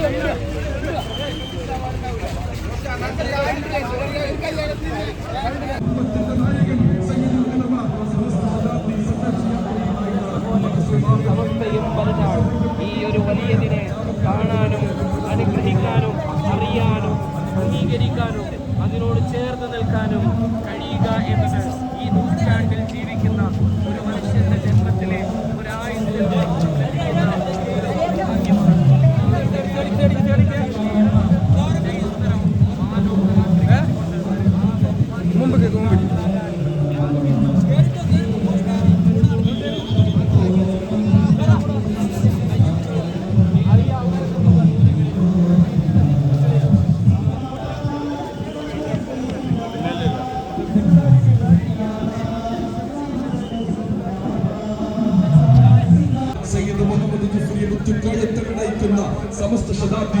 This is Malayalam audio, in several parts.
இருக்க സമസ്ത ശതാബ്ദി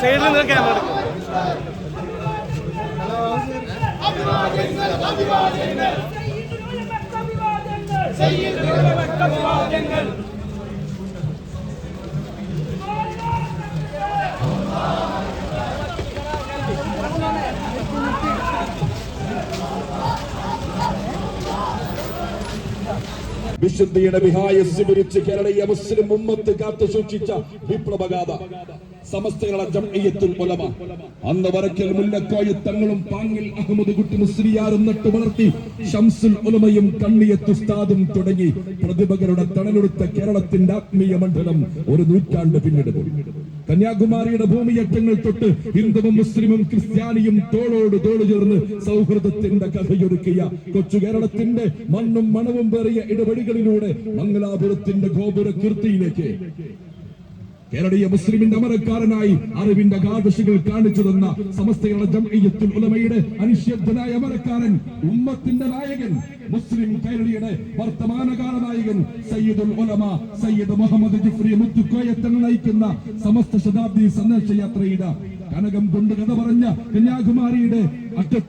സൈഡിൽ നിന്ന് ക്യാമറ എടുക്കും. വിശുദ്ധിയുടെ വിഹായസ് വിരിച്ച് കേരളീയ മുസ്ലിം ഉമ്മത്ത് കാത്തു സൂക്ഷിച്ച വിപ്ലവഗാഥ. സമസ്തകളെ ജംഇയ്യത്തുൽ ഉലമ. അന്ന് വരക്കൽ തങ്ങളും പാങ്ങിൽ അഹമ്മദ് കുട്ടി മുസ്ലിയാരും നട്ടു വളർത്തി ഷംസുൽ ഉലമയും കണ്ണിയത്ത് ഉസ്താദും തുടങ്ങി പ്രതിഭകളുടെ തണലെടുത്ത കേരളത്തിന്റെ ആത്മീയ മണ്ഡലം ഒരു നൂറ്റാണ്ട് പിന്നിട് കന്യാകുമാരിയുടെ ഭൂമിയറ്റങ്ങൾ തൊട്ട് ഹിന്ദുവും മുസ്ലിമും ക്രിസ്ത്യാനിയും തോളോട് തോൾ ചേർന്ന് സൗഹൃദത്തിന്റെ കഥയൊരുക്കിയ കൊച്ചു കേരളത്തിന്റെ മണ്ണും മണവും പേറിയ ഇടപെടികളിലൂടെ മംഗലാപുരത്തിന്റെ ഗോപുര കീർത്തിയിലേക്ക്. കേരളീയ മുസ്ലിമിന്റെ അമരക്കാരനായി അറിവിന്റെ കാർഷികൾ കാണിച്ചു തന്ന സമസ്തയുടെ ജംഇയ്യത്തുൽ അമരക്കാരൻ ഉമ്മത്തിന്റെ നായകൻ മുസ്ലിം കേരളീയുടെ വർത്തമാനകാല നായകൻ സയ്യിദുൽ ഉലമ സയ്യിദ് മുഹമ്മദ് ജിഫ്രി മുത്തുക്കോയത്തൻ നയിക്കുന്ന സമസ്ത ശതാബ്ദി സന്ദേശയാത്രയുടെ കനകം കൊണ്ട് കഥ പറഞ്ഞ കന്യാകുമാരിയുടെ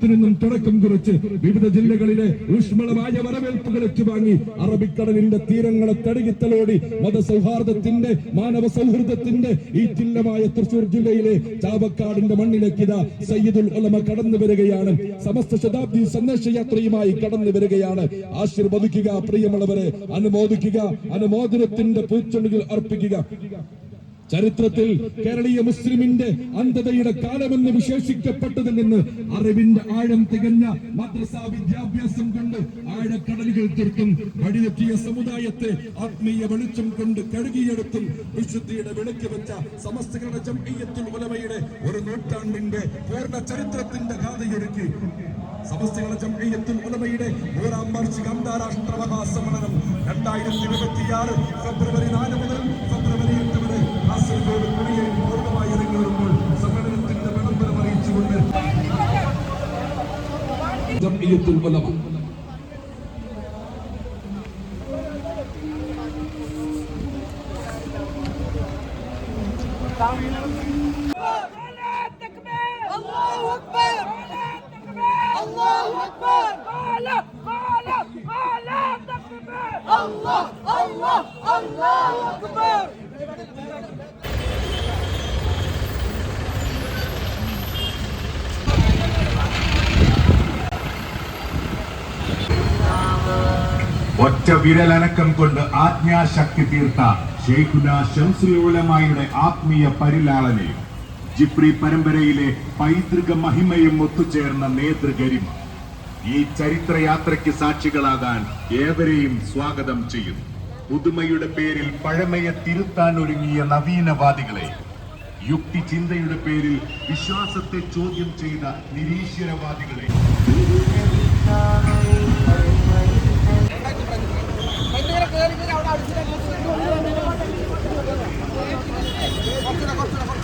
നിന്നും തുടക്കം കുറിച്ച് വിവിധ ജില്ലകളിലെ ഊഷ്മളമായ വരവേൽപ്പുകൾ ഏറ്റുവാങ്ങി അറബിക്കടലിന്റെ തീരങ്ങളെ തടുകിത്തലോടി മതസൗഹാർദ്ദത്തിന്റെ മാനവ സൗഹൃദത്തിന്റെ ഈ ചില്ലമായ തൃശൂർ ജില്ലയിലെ ചാവക്കാടിന്റെ മണ്ണിലേക്ക് സയ്യിദുൽ ഉലമ കടന്നു വരികയാണ്. സമസ്ത ശതാബ്ദി സന്ദേശയാത്രയുമായി കടന്നു വരികയാണ്. ആശീർവദിക്കുക പ്രിയമുള്ളവരെ അനുമോദിക്കുക അനുമോദനത്തിന്റെ പൂച്ചെണ്ടുകൾ അർപ്പിക്കുക. ചരിത്രത്തിൽ കേരളീയ മുസ്ലിമിന്റെ അന്ധതയുടെ കാലമെന്ന് വിശേഷിക്കപ്പെട്ടതിൽ നിന്ന് അറിവിന്റെ ആഴം തികഞ്ഞ മദ്രസ വിദ്യാഭ്യാസം കൊണ്ട് ആഴക്കടലുകൾ തീർത്തും വഴിതെറ്റിയ സമുദായത്തെ ആത്മീയ വെളിച്ചം കൊണ്ട് കഴുകിയെടുത്തും വിശുദ്ധിയുടെ വിളക്ക് വെച്ച സമസ്തകളുടെ ജംഇയ്യത്തുൽ ഉലമയുടെ ഒരു നൂറ്റാണ്ടിന്റെ പൂർണ ചരിത്രത്തിന്റെ ഗാഥയൊരുക്കി സമസ്തകളുടെ ജംഇയ്യത്തുൽ ഉലമയുടെ നൂറാം വാർഷിക അന്താരാഷ്ട്ര മഹാസമ്മേളനം രണ്ടായിരത്തി ഇരുപത്തിയാറ് ഫെബ്രുവരി നാല് മുതൽ جمعية العلماء. الله أكبر. الله أكبر قال قال الله الله الله أكبر ഒറ്റ വിരലനക്കം കൊണ്ട് ആജ്ഞാശക്തി തീർത്ത ഷെയ്ഖുന ഷംസുൽ ഉലമായുടെ ആത്മീയ പരിലാളനയും ജിപ്രി പരമ്പരയിലെ പൈതൃക മഹിമയും ഒത്തുചേർന്ന നേതൃഗരിമ ഈ ചരിത്രയാത്രയ്ക്ക് സാക്ഷികളാകാൻ ഏവരെയും സ്വാഗതം ചെയ്യുന്നു. പുതുമയുടെ പേരിൽ പഴമയെ തിരുത്താൻ ഒരുങ്ങിയ നവീനവാദികളെ യുക്തി ചിന്തയുടെ പേരിൽ വിശ്വാസത്തെ ചോദ്യം ചെയ്ത നിരീശ്വരവാദികളെ কষ্ট না কষ্ট না